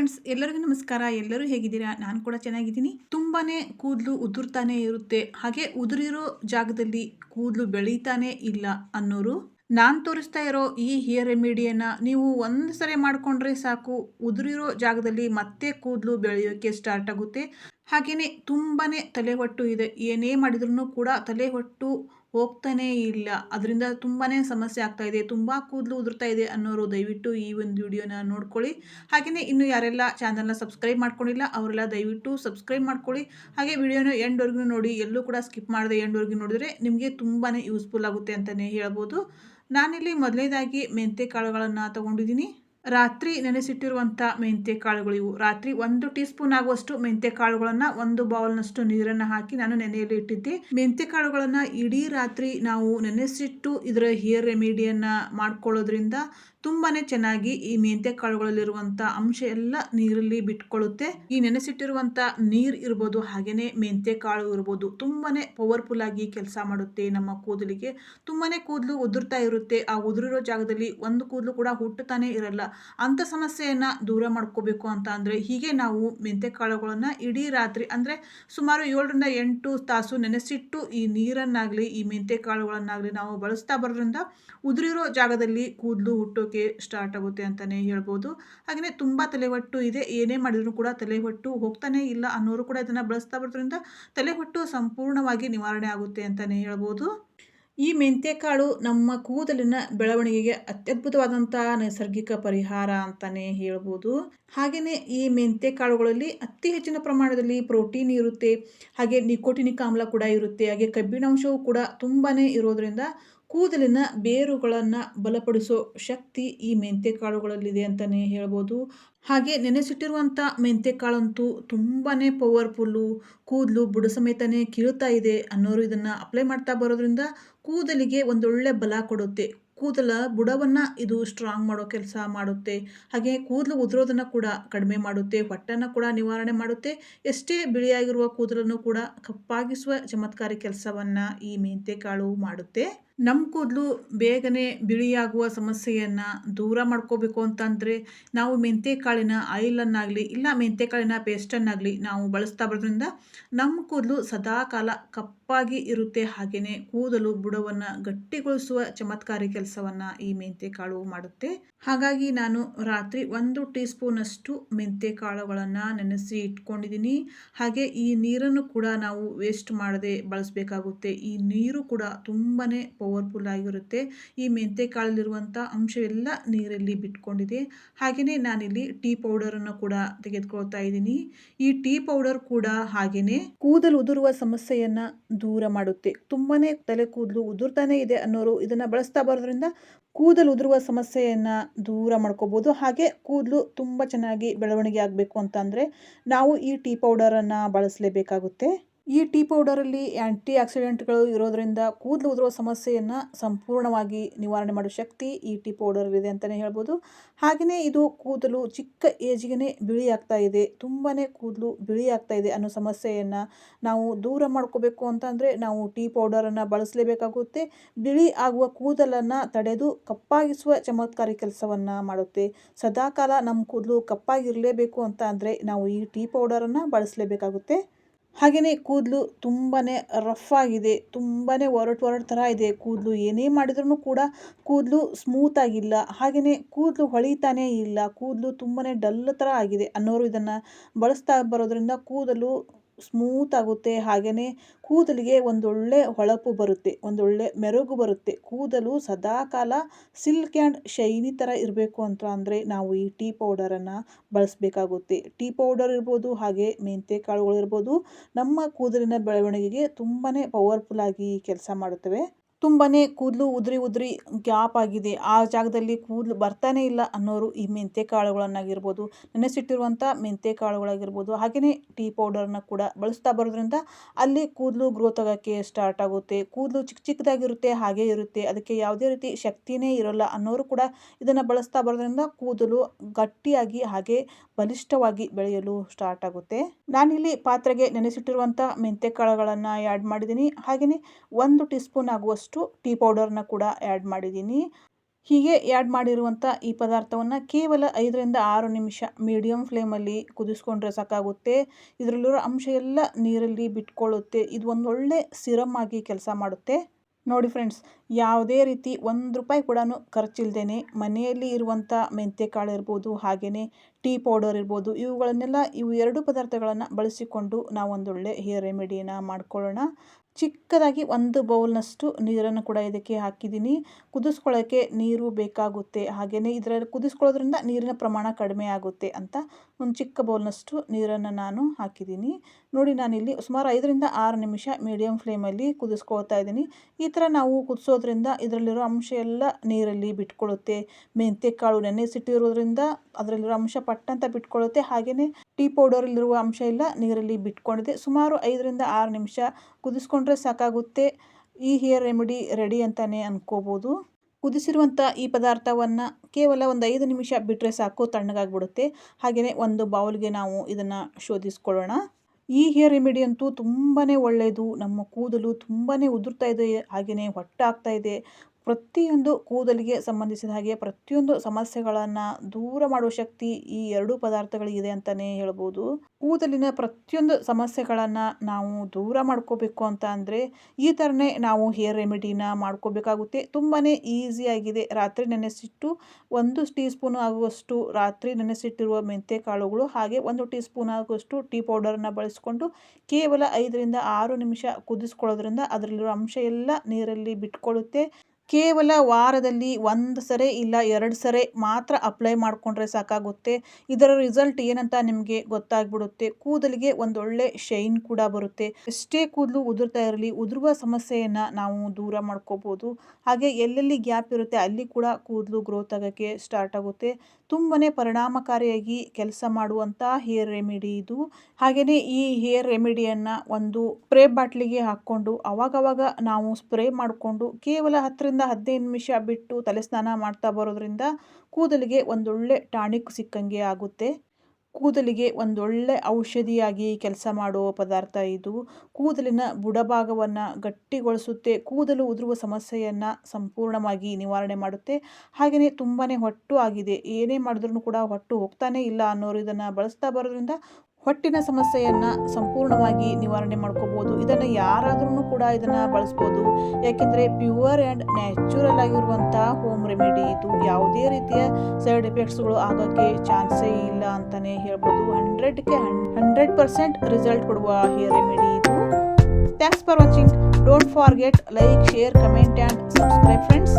Friends ಎಲ್ಲರಿಗೂ ನಮಸ್ಕಾರ. ಎಲ್ಲರೂ ಹೇಗಿದ್ದೀರಾ? ನಾನು ಕೂಡ ಚೆನ್ನಾಗಿದ್ದೀನಿ. ತುಂಬಾನೇ ಕೂದಲು ಉದುರ್ತಾನೆ ಇರುತ್ತೆ. ಹಾಗೆ ಉದುರಿರೋ ಜಾಗದಲ್ಲಿ ಕೂದಲು ಬೆಳೀತಾನೆ ಇಲ್ಲ ಅನ್ನೋರು ನಾನು ತೋರಿಸ್ತಾ ಇರೋ ಈ ಹಿಯರ್ ರೆಮಿಡಿಯನ್ನ ನೀವು ಒಂದು ಸರಿ ಮಾಡಿಕೊಂಡ್ರೆ ಸಾಕು. ಉದುರಿರೋ ಜಾಗದಲ್ಲಿ ಮತ್ತೆ ಕೂದಲು ಬೆಳೆಯೋಕ್ಕೆ ಸ್ಟಾರ್ಟ್ ಆಗುತ್ತೆ. ಹಾಗೆಯೇ ತುಂಬಾನೇ ತಲೆಹೊಟ್ಟು ಇದೆ. ಏನೇ ಮಾಡಿದ್ರೂ ಕೂಡ ತಲೆಹೊಟ್ಟು ಹೋಗ್ತಾನೇ ಇಲ್ಲ. ಅದರಿಂದ ತುಂಬಾ ಸಮಸ್ಯೆ ಆಗ್ತಾ ಇದೆ. ತುಂಬ ಕೂದಲು ಉದುರ್ತಾ ಇದೆ ಅನ್ನೋರು ದಯವಿಟ್ಟು ಈ ಒಂದು ವಿಡಿಯೋನ ನೋಡ್ಕೊಳ್ಳಿ. ಹಾಗೆಯೇ ಇನ್ನು ಯಾರೆಲ್ಲ ಚಾನಲ್ನ ಸಬ್ಸ್ಕ್ರೈಬ್ ಮಾಡ್ಕೊಂಡಿಲ್ಲ, ಅವರೆಲ್ಲ ದಯವಿಟ್ಟು ಸಬ್ಸ್ಕ್ರೈಬ್ ಮಾಡ್ಕೊಳ್ಳಿ. ಹಾಗೆ ವಿಡಿಯೋನ ಎಂಡ್ವರೆಗೂ ನೋಡಿ, ಎಲ್ಲೂ ಕೂಡ ಸ್ಕಿಪ್ ಮಾಡದೆ ಎಂಡ್ವರೆಗೂ ನೋಡಿದ್ರೆ ನಿಮಗೆ ತುಂಬಾ ಯೂಸ್ಫುಲ್ ಆಗುತ್ತೆ ಅಂತಲೇ ಹೇಳ್ಬೋದು. ನಾನಿಲ್ಲಿ ಮೊದಲನೇದಾಗಿ ಮೆಂತೆ ಕಾಳುಗಳನ್ನು ತೊಗೊಂಡಿದ್ದೀನಿ. ರಾತ್ರಿ ನೆನೆಸಿಟ್ಟಿರುವಂಥ ಮೆಂತ್ಯ ಕಾಳುಗಳು ಇವು. ರಾತ್ರಿ ಒಂದು ಟೀ ಸ್ಪೂನ್ ಆಗುವಷ್ಟು ಮೆಂತ್ಯ ಕಾಳುಗಳನ್ನು, ಒಂದು ಬೌಲ್ನಷ್ಟು ನೀರನ್ನು ಹಾಕಿ ನಾನು ನೆನೆಯಲ್ಲಿ ಇಟ್ಟಿದ್ದೆ. ಮೆಂತ್ಯ ಕಾಳುಗಳನ್ನು ಇಡೀ ರಾತ್ರಿ ನಾವು ನೆನೆಸಿಟ್ಟು ಇದರ ಹೇರ್ ರೆಮಿಡಿಯನ್ನು ಮಾಡ್ಕೊಳ್ಳೋದ್ರಿಂದ ತುಂಬಾ ಚೆನ್ನಾಗಿ ಈ ಮೆಂತ್ಯ ಕಾಳುಗಳಲ್ಲಿರುವಂಥ ಅಂಶ ಎಲ್ಲ ನೀರಲ್ಲಿ ಬಿಟ್ಕೊಳ್ಳುತ್ತೆ. ಈ ನೆನೆಸಿಟ್ಟಿರುವಂಥ ನೀರು ಇರ್ಬೋದು ಹಾಗೆಯೇ ಮೆಂತ್ಯ ಕಾಳು ಇರ್ಬೋದು ತುಂಬಾ ಪವರ್ಫುಲ್ ಆಗಿ ಕೆಲಸ ಮಾಡುತ್ತೆ ನಮ್ಮ ಕೂದಲಿಗೆ. ತುಂಬಾ ಕೂದಲು ಉದುರ್ತಾ ಇರುತ್ತೆ. ಆ ಉದುರಿರೋ ಜಾಗದಲ್ಲಿ ಒಂದು ಕೂದಲು ಕೂಡ ಹುಟ್ಟುತ್ತಾನೆ ಇರಲ್ಲ. ಅಂಥ ಸಮಸ್ಯೆಯನ್ನು ದೂರ ಮಾಡ್ಕೋಬೇಕು ಅಂತ ಅಂದರೆ ಹೀಗೆ ನಾವು ಮೆಂತ್ಯ ಕಾಳುಗಳನ್ನು ಇಡೀ ರಾತ್ರಿ ಅಂದರೆ ಸುಮಾರು ಏಳರಿಂದ ಎಂಟು ತಾಸು ನೆನೆಸಿಟ್ಟು ಈ ನೀರನ್ನಾಗಲಿ, ಈ ಮೆಂತ್ಯ ಕಾಳುಗಳನ್ನಾಗಲಿ ನಾವು ಬಳಸ್ತಾ ಬರೋದ್ರಿಂದ ಉದುರಿರೋ ಜಾಗದಲ್ಲಿ ಕೂದಲು ಹುಟ್ಟೋಕೆ ಸ್ಟಾರ್ಟ್ ಆಗುತ್ತೆ ಅಂತಲೇ ಹೇಳ್ಬೋದು. ಹಾಗೆಯೇ ತುಂಬ ತಲೆಹೊಟ್ಟು ಇದೆ. ಏನೇ ಮಾಡಿದರೂ ಕೂಡ ತಲೆಹೊಟ್ಟು ಹೋಗ್ತಾನೆ ಇಲ್ಲ ಅನ್ನೋರು ಕೂಡ ಇದನ್ನು ಬಳಸ್ತಾ ಬರೋದ್ರಿಂದ ತಲೆಹೊಟ್ಟು ಸಂಪೂರ್ಣವಾಗಿ ನಿವಾರಣೆ ಆಗುತ್ತೆ ಅಂತಲೇ ಹೇಳ್ಬೋದು. ಈ ಮೆಂತ್ಯಕಾಳು ನಮ್ಮ ಕೂದಲಿನ ಬೆಳವಣಿಗೆಗೆ ಅತ್ಯದ್ಭುತವಾದಂಥ ನೈಸರ್ಗಿಕ ಪರಿಹಾರ ಅಂತಲೇ ಹೇಳ್ಬೋದು. ಹಾಗೆಯೇ ಈ ಮೆಂತ್ಯ ಕಾಳುಗಳಲ್ಲಿ ಅತಿ ಹೆಚ್ಚಿನ ಪ್ರಮಾಣದಲ್ಲಿ ಪ್ರೋಟೀನ್ ಇರುತ್ತೆ. ಹಾಗೆ ನಿಕೋಟಿನಿಕ್ ಆಮ್ಲ ಕೂಡ ಇರುತ್ತೆ. ಹಾಗೆ ಕಬ್ಬಿಣಾಂಶವು ಕೂಡ ತುಂಬಾ ಇರೋದ್ರಿಂದ ಕೂದಲಿನ ಬೇರುಗಳನ್ನು ಬಲಪಡಿಸೋ ಶಕ್ತಿ ಈ ಮೆಂತ್ಯ ಕಾಳುಗಳಲ್ಲಿದೆ ಅಂತಲೇ ಹೇಳ್ಬೋದು. ಹಾಗೆ ನೆನೆಸಿಟ್ಟಿರುವಂಥ ಮೆಂತ್ಯ ಕಾಳಂತೂ ತುಂಬಾ ಪವರ್ಫುಲ್ಲು, ಕೂದಲು ಬುಡ ಸಮೇತನೇ ಕೀಳ್ತಾ ಇದೆ ಅನ್ನೋರು ಇದನ್ನು ಅಪ್ಲೈ ಮಾಡ್ತಾ ಬರೋದ್ರಿಂದ ಕೂದಲಿಗೆ ಒಂದೊಳ್ಳೆ ಬಲ ಕೊಡುತ್ತೆ. ಕೂದಲ ಬುಡವನ್ನು ಇದು ಸ್ಟ್ರಾಂಗ್ ಮಾಡೋ ಕೆಲಸ ಮಾಡುತ್ತೆ. ಹಾಗೆ ಕೂದಲು ಉದುರೋದನ್ನು ಕೂಡ ಕಡಿಮೆ ಮಾಡುತ್ತೆ, ಹೊಟ್ಟನ್ನು ಕೂಡ ನಿವಾರಣೆ ಮಾಡುತ್ತೆ. ಎಷ್ಟೇ ಬಿಳಿಯಾಗಿರುವ ಕೂದಲನ್ನು ಕೂಡ ಕಪ್ಪಾಗಿಸುವ ಚಮತ್ಕಾರಿ ಕೆಲಸವನ್ನು ಈ ಮೆಂತ್ಯಕಾಳು ಮಾಡುತ್ತೆ. ನಮ್ಮ ಕೂದಲು ಬೇಗನೆ ಬಿಳಿಯಾಗುವ ಸಮಸ್ಯೆಯನ್ನು ದೂರ ಮಾಡ್ಕೋಬೇಕು ಅಂತಂದರೆ ನಾವು ಮೆಂತ್ಯ ಕಾಳಿನ ಆಯಿಲನ್ನಾಗಲಿ ಇಲ್ಲ ಮೆಂತ್ಯ ಕಾಳಿನ ಪೇಸ್ಟನ್ನಾಗಲಿ ನಾವು ಬಳಸ್ತಾ ಬರೋದ್ರಿಂದ ನಮ್ಮ ಕೂದಲು ಸದಾಕಾಲ ಕಪ್ಪಾಗಿ ಇರುತ್ತೆ. ಹಾಗೆಯೇ ಕೂದಲು ಬುಡವನ್ನು ಗಟ್ಟಿಗೊಳಿಸುವ ಚಮತ್ಕಾರಿ ಕೆಲಸವನ್ನು ಈ ಮೆಂತ್ಯ ಕಾಳು ಮಾಡುತ್ತೆ. ಹಾಗಾಗಿ ನಾನು ರಾತ್ರಿ ಒಂದು ಟೀ ಸ್ಪೂನಷ್ಟು ಮೆಂತ್ಯ ಕಾಳುಗಳನ್ನು ನೆನೆಸಿ ಇಟ್ಕೊಂಡಿದ್ದೀನಿ. ಹಾಗೆ ಈ ನೀರನ್ನು ಕೂಡ ನಾವು ವೇಸ್ಟ್ ಮಾಡದೆ ಬಳಸಬೇಕಾಗುತ್ತೆ. ಈ ನೀರು ಕೂಡ ತುಂಬಾ ಪವರ್ಫುಲ್ ಆಗಿರುತ್ತೆ. ಈ ಮೆಂತ್ಯ ಕಾಳಲ್ಲಿರುವಂಥ ಅಂಶವೆಲ್ಲ ನೀರಲ್ಲಿ ಬಿಟ್ಕೊಂಡಿದೆ. ಹಾಗೆಯೇ ನಾನಿಲ್ಲಿ ಟೀ ಪೌಡರನ್ನು ಕೂಡ ತೆಗೆದುಕೊಳ್ತಾ ಇದ್ದೀನಿ. ಈ ಟೀ ಪೌಡರ್ ಕೂಡ ಹಾಗೆಯೇ ಕೂದಲು ಉದುರುವ ಸಮಸ್ಯೆಯನ್ನು ದೂರ ಮಾಡುತ್ತೆ. ತುಂಬಾ ತಲೆ ಕೂದಲು ಉದುರ್ತಾನೆ ಇದೆ ಅನ್ನೋರು ಇದನ್ನು ಬಳಸ್ತಾ ಬರೋದ್ರಿಂದ ಕೂದಲು ಉದುರುವ ಸಮಸ್ಯೆಯನ್ನು ದೂರ ಮಾಡ್ಕೋಬೋದು. ಹಾಗೆ ಕೂದಲು ತುಂಬ ಚೆನ್ನಾಗಿ ಬೆಳವಣಿಗೆ ಆಗಬೇಕು ಅಂತಂದರೆ ನಾವು ಈ ಟೀ ಪೌಡರನ್ನು ಬಳಸಲೇಬೇಕಾಗುತ್ತೆ. ಈ ಟೀ ಪೌಡರಲ್ಲಿ ಆ್ಯಂಟಿ ಆಕ್ಸಿಡೆಂಟ್ಗಳು ಇರೋದರಿಂದ ಕೂದಲು ಉದುರುವ ಸಮಸ್ಯೆಯನ್ನು ಸಂಪೂರ್ಣವಾಗಿ ನಿವಾರಣೆ ಮಾಡೋ ಶಕ್ತಿ ಈ ಟೀ ಪೌಡರಲ್ಲಿದೆ ಅಂತಲೇ ಹೇಳ್ಬೋದು. ಹಾಗೆಯೇ ಇದು ಕೂದಲು ಚಿಕ್ಕ ಏಜಿಗೆ ಬಿಳಿ ಆಗ್ತಾ ಇದೆ ತುಂಬಾ ಕೂದಲು ಬಿಳಿ ಆಗ್ತಾ ಇದೆ ಅನ್ನೋ ಸಮಸ್ಯೆಯನ್ನು ನಾವು ದೂರ ಮಾಡ್ಕೋಬೇಕು ಅಂತಂದರೆ ನಾವು ಟೀ ಪೌಡರನ್ನು ಬಳಸಲೇಬೇಕಾಗುತ್ತೆ. ಬಿಳಿ ಆಗುವ ಕೂದಲನ್ನು ತಡೆದು ಕಪ್ಪಾಗಿಸುವ ಚಮತ್ಕಾರಿ ಕೆಲಸವನ್ನು ಮಾಡುತ್ತೆ. ಸದಾಕಾಲ ನಮ್ಮ ಕೂದಲು ಕಪ್ಪಾಗಿರಲೇಬೇಕು ಅಂತ ಅಂದರೆ ನಾವು ಈ ಟೀ ಪೌಡರನ್ನು ಬಳಸಲೇಬೇಕಾಗುತ್ತೆ. ಹಾಗೆಯೇ ಕೂದಲು ತುಂಬಾ ರಫ್ ಆಗಿದೆ ತುಂಬಾ ಒರಟು ಒರಟು ಥರ ಇದೆ. ಕೂದಲು ಏನೇ ಮಾಡಿದ್ರೂ ಕೂಡ ಕೂದಲು ಸ್ಮೂತಾಗಿಲ್ಲ ಹಾಗೆಯೇ ಕೂದಲು ಹೊಳಿತಾನೇ ಇಲ್ಲ. ಕೂದಲು ತುಂಬಾ ಡಲ್ ಥರ ಆಗಿದೆ ಅನ್ನೋರು ಇದನ್ನು ಬಳಸ್ತಾ ಬರೋದರಿಂದ ಕೂದಲು ಸ್ಮೂತ್ ಆಗುತ್ತೆ. ಹಾಗೆಯೇ ಕೂದಲಿಗೆ ಒಂದೊಳ್ಳೆ ಹೊಳಪು ಬರುತ್ತೆ, ಒಂದೊಳ್ಳೆ ಮೆರುಗು ಬರುತ್ತೆ. ಕೂದಲು ಸದಾಕಾಲ ಸಿಲ್ಕ್ ಆ್ಯಂಡ್ ಶೈನಿ ಥರ ಇರಬೇಕು ಅಂತ ಅಂದರೆ ನಾವು ಈ ಟೀ ಪೌಡರನ್ನು ಬಳಸಬೇಕಾಗುತ್ತೆ. ಟೀ ಪೌಡರ್ ಇರ್ಬೋದು, ಹಾಗೆ ಮೆಂತ್ಯ ಕಾಳುಗಳಿರ್ಬೋದು ನಮ್ಮ ಕೂದಲಿನ ಬೆಳವಣಿಗೆಗೆ ತುಂಬಾ ಪವರ್ಫುಲ್ ಆಗಿ ಕೆಲಸ ಮಾಡುತ್ತವೆ. ತುಂಬಾ ಕೂದಲು ಉದುರಿ ಉದುರಿ ಗ್ಯಾಪ್ ಆಗಿದೆ. ಆ ಜಾಗದಲ್ಲಿ ಕೂದಲು ಬರ್ತಾನೆ ಇಲ್ಲ ಅನ್ನೋರು ಈ ಮೆಂತ್ಯ ಕಾಳುಗಳನ್ನಾಗಿರ್ಬೋದು ನೆನೆಸಿಟ್ಟಿರುವಂಥ ಮೆಂತ್ಯ ಕಾಳುಗಳಾಗಿರ್ಬೋದು ಹಾಗೆಯೇ ಟೀ ಪೌಡರ್ನ ಕೂಡ ಬಳಸ್ತಾ ಬರೋದ್ರಿಂದ ಅಲ್ಲಿ ಕೂದಲು ಗ್ರೋತ್ ಆಗೋಕ್ಕೆ ಸ್ಟಾರ್ಟ್ ಆಗುತ್ತೆ. ಕೂದಲು ಚಿಕ್ಕ ಚಿಕ್ಕದಾಗಿರುತ್ತೆ, ಹಾಗೆ ಇರುತ್ತೆ. ಅದಕ್ಕೆ ಯಾವುದೇ ರೀತಿ ಶಕ್ತಿನೇ ಇರೋಲ್ಲ ಅನ್ನೋರು ಕೂಡ ಇದನ್ನು ಬಳಸ್ತಾ ಬರೋದ್ರಿಂದ ಕೂದಲು ಗಟ್ಟಿಯಾಗಿ, ಹಾಗೆ ಬಲಿಷ್ಠವಾಗಿ ಬೆಳೆಯಲು ಸ್ಟಾರ್ಟ್ ಆಗುತ್ತೆ. ನಾನಿಲ್ಲಿ ಪಾತ್ರೆಗೆ ನೆನೆಸಿಟ್ಟಿರುವಂಥ ಮೆಂತ್ಯ ಕಾಳುಗಳನ್ನು ಆ್ಯಡ್ ಮಾಡಿದ್ದೀನಿ. ಹಾಗೆಯೇ ಒಂದು ಟೀ ಸ್ಪೂನ್ ಆಗುವಷ್ಟು ಟೀ ಪೌಡರ್ನ ಕೂಡ ಆ್ಯಡ್ ಮಾಡಿದ್ದೀನಿ. ಹೀಗೆ ಆ್ಯಡ್ ಮಾಡಿರುವಂಥ ಈ ಪದಾರ್ಥವನ್ನು ಕೇವಲ ಐದರಿಂದ ಆರು ನಿಮಿಷ ಮೀಡಿಯಮ್ ಫ್ಲೇಮಲ್ಲಿ ಕುದಿಸ್ಕೊಂಡ್ರೆ ಸಾಕಾಗುತ್ತೆ. ಇದರಲ್ಲಿರೋ ಅಂಶ ಎಲ್ಲ ನೀರಲ್ಲಿ ಬಿಟ್ಕೊಳ್ಳುತ್ತೆ. ಇದು ಒಂದು ಒಳ್ಳೆ ಸಿರಮ್ ಆಗಿ ಕೆಲಸ ಮಾಡುತ್ತೆ. ನೋಡಿ ಫ್ರೆಂಡ್ಸ್, ಯಾವುದೇ ರೀತಿ ಒಂದು ರೂಪಾಯಿ ಕೂಡ ಖರ್ಚಿಲ್ದೇ ಮನೆಯಲ್ಲಿ ಇರುವಂಥ ಮೆಂತ್ಯಕಾಳು ಇರ್ಬೋದು, ಹಾಗೆಯೇ ಟೀ ಪೌಡರ್ ಇರ್ಬೋದು, ಇವುಗಳನ್ನೆಲ್ಲ ಇವು ಎರಡು ಪದಾರ್ಥಗಳನ್ನು ಬಳಸಿಕೊಂಡು ನಾವು ಒಂದೊಳ್ಳೆ ಹೇರ್ ರೆಮಿಡಿಯನ್ನು ಮಾಡ್ಕೊಳ್ಳೋಣ. ಚಿಕ್ಕದಾಗಿ ಒಂದು ಬೌಲ್ನಷ್ಟು ನೀರನ್ನು ಕೂಡ ಇದಕ್ಕೆ ಹಾಕಿದ್ದೀನಿ. ಕುದಿಸ್ಕೊಳ್ಳೋಕ್ಕೆ ನೀರು ಬೇಕಾಗುತ್ತೆ. ಹಾಗೆಯೇ ಇದರಲ್ಲಿ ಕುದಿಸ್ಕೊಳ್ಳೋದ್ರಿಂದ ನೀರಿನ ಪ್ರಮಾಣ ಕಡಿಮೆ ಆಗುತ್ತೆ ಅಂತ ಒಂದು ಚಿಕ್ಕ ಬೌಲ್ನಷ್ಟು ನೀರನ್ನು ನಾನು ಹಾಕಿದ್ದೀನಿ. ನೋಡಿ ನಾನಿಲ್ಲಿ ಸುಮಾರು ಐದರಿಂದ ಆರು ನಿಮಿಷ ಮೀಡಿಯಮ್ ಫ್ಲೇಮಲ್ಲಿ ಕುದಿಸ್ಕೊಳ್ತಾ ಇದ್ದೀನಿ. ಈ ಥರ ನಾವು ಕುದಿಸೋದ್ರಿಂದ ಇದರಲ್ಲಿರೋ ಅಂಶ ಎಲ್ಲ ನೀರಲ್ಲಿ ಬಿಟ್ಕೊಳ್ಳುತ್ತೆ. ಮೆಂತ್ಯೆ ಕಾಳು ನೆನೆಸಿಟ್ಟಿರೋದ್ರಿಂದ ಅದರಲ್ಲಿರೋ ಅಂಶ ಪಟ್ಟಂತ ಬಿಟ್ಕೊಳ್ಳುತ್ತೆ. ಹಾಗೆಯೇ ಟೀ ಪೌಡರಲ್ಲಿರುವ ಅಂಶ ಎಲ್ಲ ನೀರಲ್ಲಿ ಬಿಟ್ಕೊಂಡಿದೆ. ಸುಮಾರು ಐದರಿಂದ ಆರು ನಿಮಿಷ ಕುದಿಸ್ಕೊಂಡ್ರೆ ಸಾಕಾಗುತ್ತೆ. ಈ ಹೇರ್ ರೆಮಿಡಿ ರೆಡಿ ಅಂತಲೇ ಅಂದ್ಕೋಬೋದು ಕುದಿಸಿರುವಂಥ ಈ ಪದಾರ್ಥವನ್ನು ಕೇವಲ ಒಂದು ಐದು ನಿಮಿಷ ಬಿಟ್ಟರೆ ಸಾಕು, ತಣ್ಣಗಾಗ್ಬಿಡುತ್ತೆ. ಹಾಗೆಯೇ ಒಂದು ಬೌಲ್ಗೆ ನಾವು ಇದನ್ನು ಶೋಧಿಸ್ಕೊಳ್ಳೋಣ. ಈ ಹೇರ್ ರೆಮಿಡಿ ಅಂತೂ ತುಂಬಾ ಒಳ್ಳೆಯದು ನಮ್ಮ ಕೂದಲು ತುಂಬಾ ಉದುರ್ತಾ ಇದೆ. ಹಾಗೆಯೇ ಹೊಟ್ಟೆ ಆಗ್ತಾ ಇದೆ. ಪ್ರತಿಯೊಂದು ಕೂದಲಿಗೆ ಸಂಬಂಧಿಸಿದ ಹಾಗೆ ಪ್ರತಿಯೊಂದು ಸಮಸ್ಯೆಗಳನ್ನು ದೂರ ಮಾಡುವ ಶಕ್ತಿ ಈ ಎರಡೂ ಪದಾರ್ಥಗಳಿಗಿದೆ ಅಂತಲೇ ಹೇಳ್ಬೋದು. ಕೂದಲಿನ ಪ್ರತಿಯೊಂದು ಸಮಸ್ಯೆಗಳನ್ನು ನಾವು ದೂರ ಮಾಡ್ಕೋಬೇಕು ಅಂತ ಅಂದರೆ ಈ ಥರನೇ ನಾವು ಹೇರ್ ರೆಮಿಡಿನ ಮಾಡ್ಕೋಬೇಕಾಗುತ್ತೆ. ತುಂಬಾ ಈಸಿಯಾಗಿದೆ ರಾತ್ರಿ ನೆನೆಸಿಟ್ಟು ಒಂದು ಟೀ ಸ್ಪೂನ್ ಆಗುವಷ್ಟು ರಾತ್ರಿ ನೆನೆಸಿಟ್ಟಿರುವ ಮೆಂತ್ಯ ಕಾಳುಗಳು ಹಾಗೆ ಒಂದು ಟೀ ಸ್ಪೂನ್ ಆಗುವಷ್ಟು ಟೀ ಪೌಡರನ್ನು ಬಳಸಿಕೊಂಡು ಕೇವಲ ಐದರಿಂದ ಆರು ನಿಮಿಷ ಕುದಿಸ್ಕೊಳ್ಳೋದ್ರಿಂದ ಅದರಲ್ಲಿರೋ ಅಂಶ ಎಲ್ಲ ನೀರಲ್ಲಿ ಬಿಟ್ಕೊಳ್ಳುತ್ತೆ. ಕೇವಲ ವಾರದಲ್ಲಿ ಒಂದು ಸರಿ ಇಲ್ಲ ಎರಡು ಸರಿ ಮಾತ್ರ ಅಪ್ಲೈ ಮಾಡಿಕೊಂಡ್ರೆ ಸಾಕಾಗುತ್ತೆ. ಇದರ ರಿಸಲ್ಟ್ ಏನಂತ ನಿಮಗೆ ಗೊತ್ತಾಗ್ಬಿಡುತ್ತೆ. ಕೂದಲಿಗೆ ಒಂದೊಳ್ಳೆ ಶೈನ್ ಕೂಡ ಬರುತ್ತೆ. ಎಷ್ಟೇ ಕೂದಲು ಉದುರ್ತಾ ಇರಲಿ, ಉದುರುವ ಸಮಸ್ಯೆಯನ್ನು ನಾವು ದೂರ ಮಾಡ್ಕೋಬೋದು. ಹಾಗೆ ಎಲ್ಲೆಲ್ಲಿ ಗ್ಯಾಪ್ ಇರುತ್ತೆ ಅಲ್ಲಿ ಕೂಡ ಕೂದಲು ಗ್ರೋತ್ ಆಗೋಕ್ಕೆ ಸ್ಟಾರ್ಟ್ ಆಗುತ್ತೆ. ತುಂಬಾ ಪರಿಣಾಮಕಾರಿಯಾಗಿ ಕೆಲಸ ಮಾಡುವಂಥ ಹೇರ್ ರೆಮಿಡಿ ಇದು. ಹಾಗೆಯೇ ಈ ಹೇರ್ ರೆಮಿಡಿಯನ್ನು ಒಂದು ಸ್ಪ್ರೇ ಬಾಟ್ಲಿಗೆ ಹಾಕ್ಕೊಂಡು, ಅವಾಗವಾಗ ನಾವು ಸ್ಪ್ರೇ ಮಾಡಿಕೊಂಡು ಕೇವಲ ಹತ್ತರಿಂದ ಹದಿನೈದು ನಿಮಿಷ ಬಿಟ್ಟು ತಲೆ ಸ್ನಾನ ಮಾಡ್ತಾ ಬರೋದ್ರಿಂದ ಕೂದಲಿಗೆ ಒಂದೊಳ್ಳೆ ಟಾನಿಕ್ ಸಿಕ್ಕಂಗೆ ಆಗುತ್ತೆ. ಕೂದಲಿಗೆ ಒಂದೊಳ್ಳೆ ಔಷಧಿಯಾಗಿ ಕೆಲಸ ಮಾಡುವ ಪದಾರ್ಥ ಇದು. ಕೂದಲಿನ ಬುಡಭಾಗವನ್ನು ಗಟ್ಟಿಗೊಳಿಸುತ್ತೆ. ಕೂದಲು ಉದುರುವ ಸಮಸ್ಯೆಯನ್ನು ಸಂಪೂರ್ಣವಾಗಿ ನಿವಾರಣೆ ಮಾಡುತ್ತೆ. ಹಾಗೆಯೇ ತುಂಬಾ ಹೊಟ್ಟು ಆಗಿದೆ. ಏನೇ ಮಾಡಿದ್ರೂ ಕೂಡ ಹೊಟ್ಟು ಹೋಗ್ತಾನೇ ಇಲ್ಲ ಅನ್ನೋರು ಇದನ್ನು ಬಳಸ್ತಾ ಬರೋದ್ರಿಂದ ಹೊಟ್ಟಿನ ಸಮಸ್ಯೆಯನ್ನು ಸಂಪೂರ್ಣವಾಗಿ ನಿವಾರಣೆ ಮಾಡ್ಕೋಬೋದು. ಇದನ್ನು ಯಾರಾದ್ರೂ ಕೂಡ ಇದನ್ನು ಬಳಸ್ಬೋದು. ಯಾಕೆಂದರೆ ಪ್ಯೂರ್ ಆ್ಯಂಡ್ ನ್ಯಾಚುರಲ್ ಆಗಿರುವಂಥ ಹೋಮ್ ರೆಮಿಡಿ. ಇದು ಯಾವುದೇ ರೀತಿಯ ಸೈಡ್ ಎಫೆಕ್ಟ್ಸ್ಗಳು ಆಗೋಕ್ಕೆ ಚಾನ್ಸೇ ಇಲ್ಲ ಅಂತಲೇ ಹೇಳ್ಬೋದು. ಹಂಡ್ರೆಡ್ಗೆ ಹಂಡ್ರೆಡ್ ಪರ್ಸೆಂಟ್ ರಿಸಲ್ಟ್ ಕೊಡುವ ಈ ರೆಮಿಡಿ ಇದು. Thanks for watching. Don't forget like, share, comment and subscribe friends.